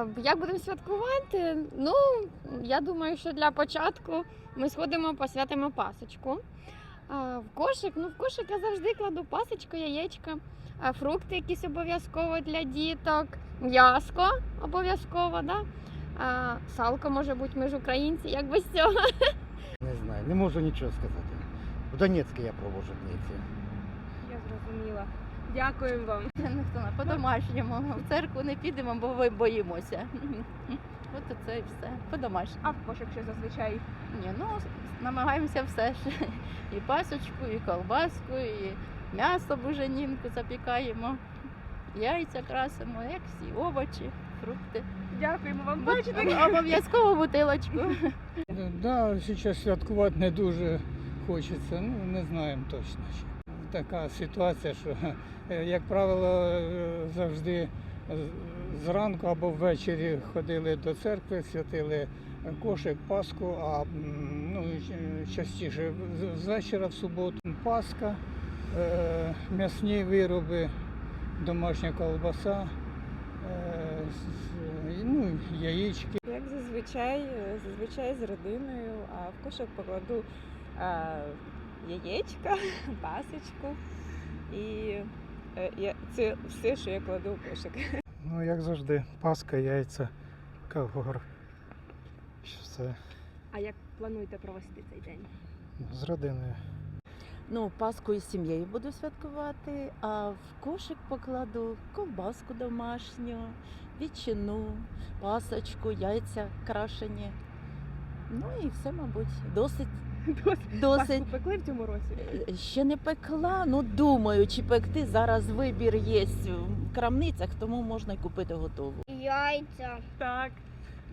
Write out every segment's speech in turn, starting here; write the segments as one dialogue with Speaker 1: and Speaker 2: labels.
Speaker 1: А як будемо святкувати? Ну, я думаю, що для початку ми сходимо, посвятимо пасочку. В кошик, ну в кошик я завжди кладу пасочку, яєчка, фрукти якісь обов'язково для діток, м'яско обов'язково, да? салко може бути, ми ж українці, як без цього.
Speaker 2: Не знаю, не можу нічого сказати. В Донецьку я проводжу дниці.
Speaker 3: Я зрозуміла. Дякуємо вам.
Speaker 4: Ну, По-домашньому. В церкву не підемо, бо ви боїмося. От це і все. По-домашньому.
Speaker 3: А в кошик що зазвичай
Speaker 4: Ні, ну намагаємося все ж. І пасочку, і колбаску, і м'ясо буженінку запікаємо, яйця красимо, як всі, овочі, фрукти.
Speaker 3: дякуємо вам. Бачите,
Speaker 4: Обов'язково бутилочку.
Speaker 5: Да, зараз святкувати не дуже хочеться, ну не знаємо точно ще. Така ситуація, що, е, як правило, е, завжди зранку або ввечері ходили до церкви, святили кошик, Пасху, а ну, частіше з- вечора в суботу Пасха, е, м'ясні вироби, домашня колбаса, ну, яєчки.
Speaker 6: Як зазвичай, зазвичай з родиною, а в кошик покладу яєчка, пасочку і е, я, це все, що я кладу в кошик.
Speaker 7: Ну, як завжди, паска, яйця, кавгор. Все
Speaker 3: а як плануєте провести цей день?
Speaker 7: з родиною.
Speaker 4: Ну, Пасху із сім'єю буду святкувати, а в кошик покладу ковбаску домашню, ветчину, пасочку, яйця крашені. Ну і все, мабуть, досить.
Speaker 3: Досить.
Speaker 4: Досить.
Speaker 3: Пасху пекли в цьому році?
Speaker 4: Е, Ще не пекла, ну думаю, чи пекти. Зараз вибір є в крамницях, тому можна й купити готову.
Speaker 8: Яйця,
Speaker 3: Так.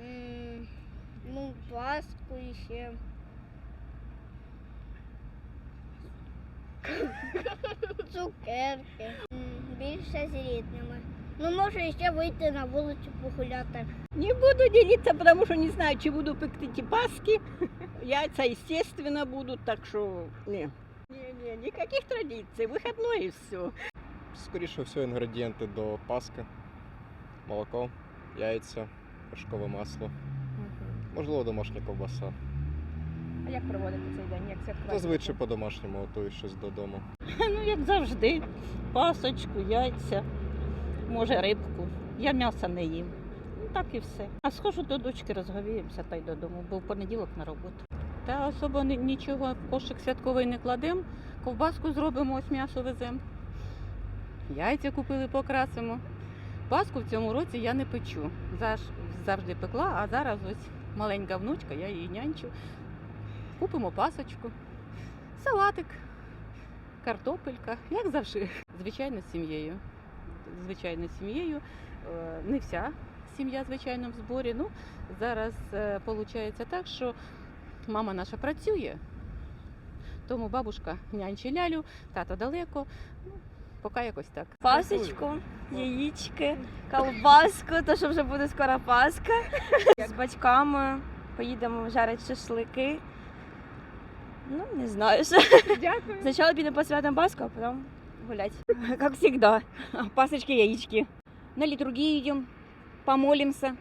Speaker 8: м, ну, паску ще. Цукерки. М, Більше з рідними. Ну, може ще вийти на вулицю погуляти.
Speaker 9: Не буду делиться, потому что не знаю, чи буду пекти ті паски. Яйца, естественно, будут, так что не. Не, не, никаких традиций, выходной и все.
Speaker 10: Скоріше всього, інгредієнти до паски, молоко, яйця, вершкове масло, можливо, домашня ковбаса.
Speaker 3: А як проводити цей день? Як святкувати?
Speaker 10: Зазвичай по-домашньому готую щось додому.
Speaker 9: Ну, як завжди, пасочку, яйця, може рибку. Я м'яса не їм. Ну, так і все. А схожу до дочки, розговіємося та й додому, бо в понеділок на роботу.
Speaker 11: Та особо нічого кошик святковий не кладемо. Ковбаску зробимо, ось м'ясо веземо. Яйця купили, покрасимо. Паску в цьому році я не печу. Завжди пекла, а зараз ось маленька внучка, я її нянчу. Купимо пасочку, салатик, картопелька, як завжди. Звичайно, з сім'єю. Звичайно, з сім'єю. Е, Не вся сім'я, звичайно, в зборі. Ну, зараз виходить так, що мама наша працює, тому бабушка нянче лялю, тато далеко. Ну, поки якось так.
Speaker 6: Пасочку, яєчки, колбаску, то що вже буде скоро Пасха. З батьками поїдемо жарити шашлики. Ну, не знаю. що.
Speaker 3: Дякую.
Speaker 6: Сначала підемо посвятим Пасху, а потом гулять. Как всегда. Пасочки, яички. На литургию идем, помолимся,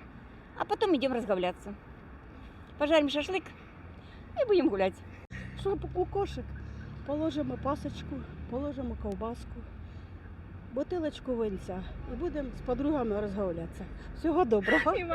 Speaker 6: а потом идем разговляться. Пожарим шашлык и будем гулять.
Speaker 9: Що у кошик? Положимо пасочку, положимо ковбаску, бутилочку винця і будемо з подругами розмовлятися. Всього доброго.